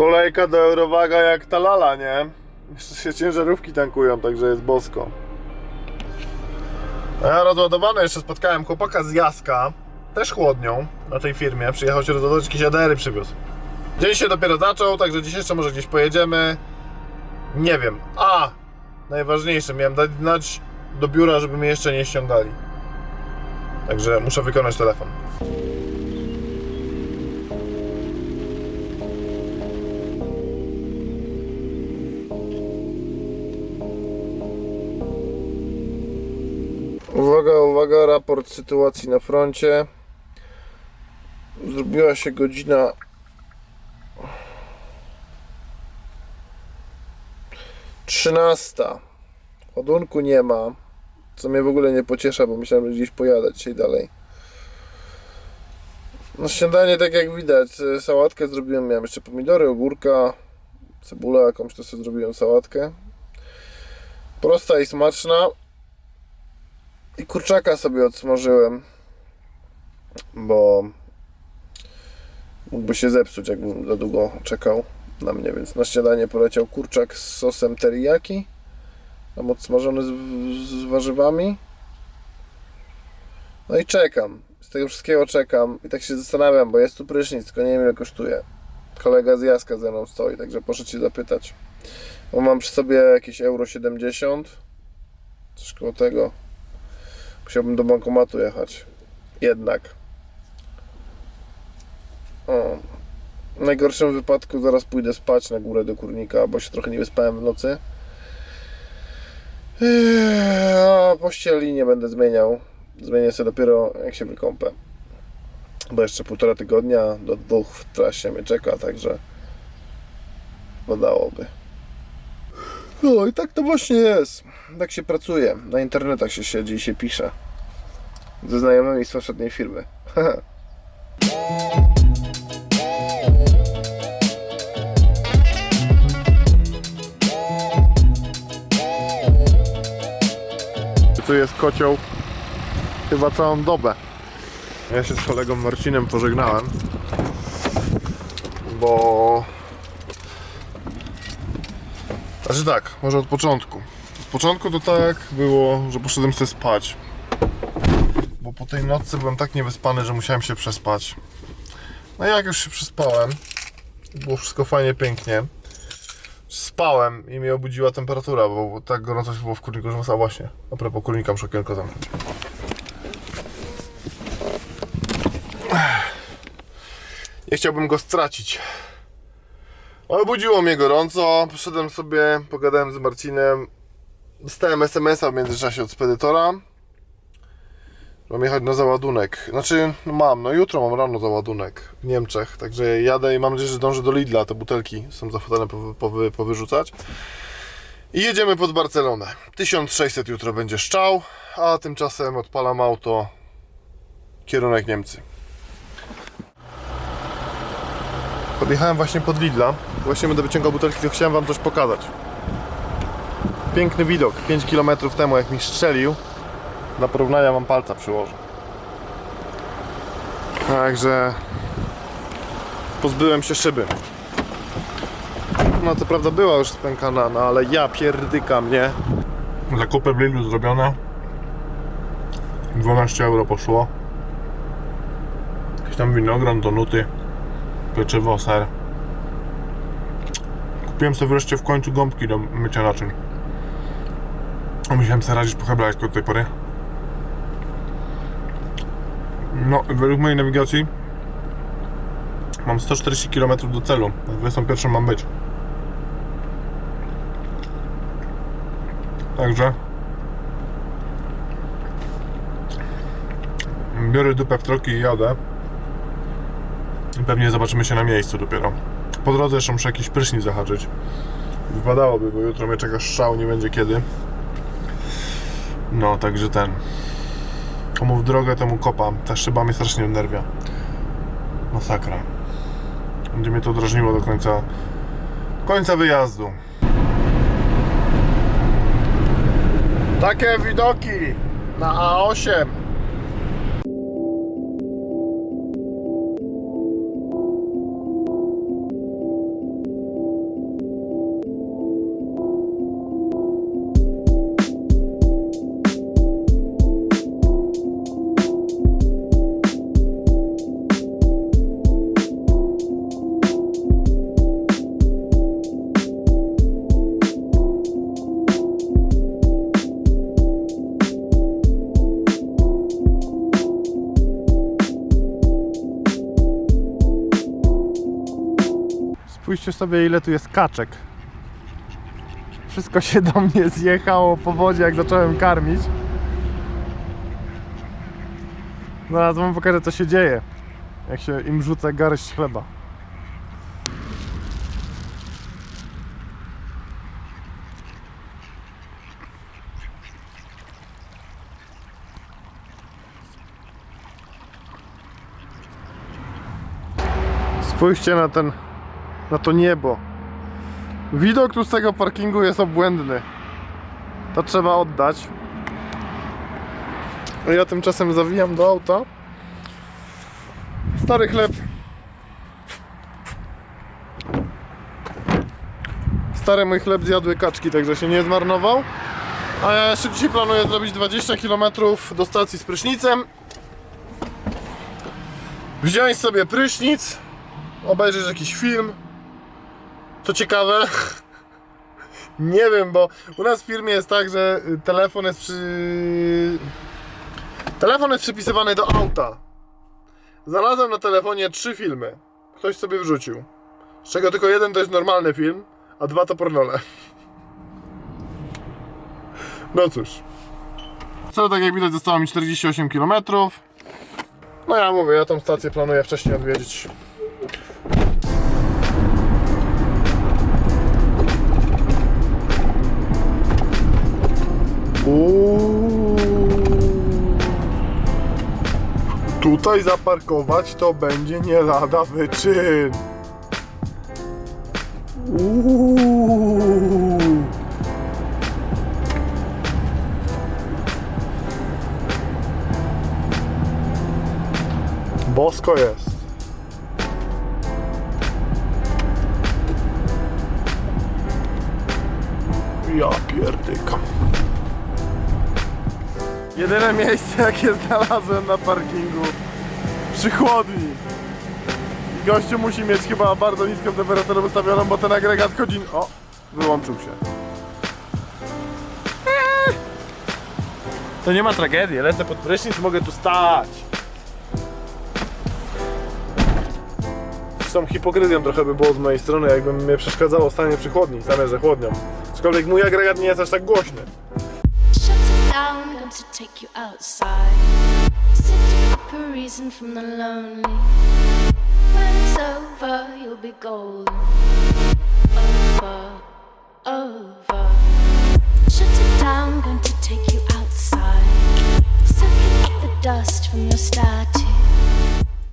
Kolejka do Eurowaga jak ta lala, nie? Jeszcze się ciężarówki tankują, także jest bosko. Ja rozładowany jeszcze spotkałem chłopaka z Jaska, też chłodnią na tej firmie. Przyjechał się rozładować, jakieś ADR-y przywiózł. Dzień się dopiero zaczął, także dziś jeszcze może gdzieś pojedziemy. Nie wiem. A! Najważniejsze, miałem dać znać do biura, żeby mnie jeszcze nie ściągali. Także muszę wykonać telefon. Uwaga, uwaga, raport sytuacji na froncie. Zrobiła się godzina. Trzynasta. Ładunku nie ma. Co mnie w ogóle nie pociesza, bo myślałem, że gdzieś pojadę dzisiaj dalej. No śniadanie tak jak widać, e, sałatkę zrobiłem, miałem jeszcze pomidory, ogórka, cebulę jakąś, to sobie zrobiłem sałatkę. Prosta i smaczna. I kurczaka sobie odsmażyłem, bo mógłby się zepsuć, jakbym za długo czekał na mnie, więc na śniadanie poleciał kurczak z sosem teriyaki, tam odsmażony z, z warzywami. No i czekam, z tego wszystkiego czekam i tak się zastanawiam, bo jest tu prysznic, tylko nie wiem ile kosztuje. Kolega z Jaska ze mną stoi, także poszedł się zapytać. Bo mam przy sobie jakieś euro 70, coś koło tego. Musiałbym do bankomatu jechać. Jednak. O. W najgorszym wypadku zaraz pójdę spać na górę do kurnika, bo się trochę nie wyspałem w nocy. Eee, A pościeli nie będę zmieniał. Zmienię sobie dopiero jak się wykąpę. Bo jeszcze półtora tygodnia do dwóch w trasie mnie czeka, także podałoby. No i tak to właśnie jest. Tak się pracuje. Na internetach się siedzi i się pisze. Ze znajomymi z sąsiedniej firmy. Tu jest kocioł chyba całą dobę. Ja się z kolegą Marcinem pożegnałem, bo znaczy tak, może od początku. Od początku to tak było, że poszedłem sobie spać. Bo po tej nocy byłem tak niewyspany, że musiałem się przespać. No i jak już się przespałem, było wszystko fajnie, pięknie. Spałem i mnie obudziła temperatura, bo tak gorąco się było w kurniku, że muszę właśnie. A propos kurnika muszę okienko zamknąć. Nie chciałbym go stracić. Ale budziło mnie gorąco, poszedłem sobie, pogadałem z Marcinem. Dostałem SMS-a w międzyczasie od spedytora. Mam jechać na załadunek. Znaczy, no mam, no jutro mam rano załadunek w Niemczech. Także jadę i mam nadzieję, że dążę do Lidla. Te butelki są zachwycone powy, powy, powyrzucać. I jedziemy pod Barcelonę. 1600 jutro będzie szczał, a tymczasem odpalam auto. Kierunek Niemcy. Podjechałem właśnie pod Lidla. Właśnie będę wyciągał butelki, to chciałem wam coś pokazać. Piękny widok. 5 km temu jak mi strzelił. Na porównania mam palca przyłożę. Także pozbyłem się szyby. No co prawda była już spękana, no ale ja pierdykam, nie? Zakupy w Lidlu zrobione. 12 euro poszło. Jakiś tam winogron do nuty pieczywo, ser. Kupiłem sobie wreszcie w końcu gąbki do mycia naczyń. A Musiałem sobie radzić pocheblać do tej pory. No, według mojej nawigacji mam 140 km do celu. Na 21 mam być. Także biorę dupę w troki i jadę. Pewnie zobaczymy się na miejscu dopiero. Po drodze jeszcze muszę jakiś prysznic zahaczyć. Wypadałoby, bo jutro mnie czeka strzał, nie będzie kiedy. No, także ten. Komu w drogę, temu kopa. Ta szyba mnie strasznie nerwia. Masakra. Będzie mnie to drażniło do końca końca wyjazdu. Takie widoki na A8. Spójrzcie sobie ile tu jest kaczek. Wszystko się do mnie zjechało po wodzie jak zacząłem karmić. Zaraz wam pokażę co się dzieje. Jak się im rzuca garść chleba. Spójrzcie na ten, na to niebo. Widok tu z tego parkingu jest obłędny. To trzeba oddać. A ja tymczasem zawijam do auta. Stary chleb. Stary mój chleb zjadły kaczki, także się nie zmarnował. A ja jeszcze dzisiaj planuję zrobić 20 km do stacji z prysznicem. Wziąć sobie prysznic, obejrzeć jakiś film. Co ciekawe, nie wiem, bo u nas w firmie jest tak, że y, telefon jest przy... Telefon jest przypisywany do auta. Znalazłem na telefonie trzy filmy. Ktoś sobie wrzucił. Z czego tylko jeden to jest normalny film, a dwa to pornole. No cóż. Co tak jak widać zostało mi 48 km. No ja mówię, ja tą stację planuję wcześniej odwiedzić. Tutaj zaparkować to będzie nie lada wyczyn. Bosko jest. Ja pierdykam. Jedyne miejsce jakie znalazłem na parkingu przy chłodni. I Gościu musi mieć chyba bardzo niską temperaturę ustawioną, bo ten agregat godzin... O! Wyłączył się. To nie ma tragedii, lecę pod prysznic, mogę tu stać. Zresztą hipokryzją trochę by było z mojej strony, jakby mnie przeszkadzało stanie przy chłodni, zamiast chłodnią. Aczkolwiek mój agregat nie jest aż tak głośny. Down, going to take you outside. Set up a reason from the lonely. When it's over, you'll be golden. Over, over. Shut it down, going to take you outside. Sucking up the dust from your style.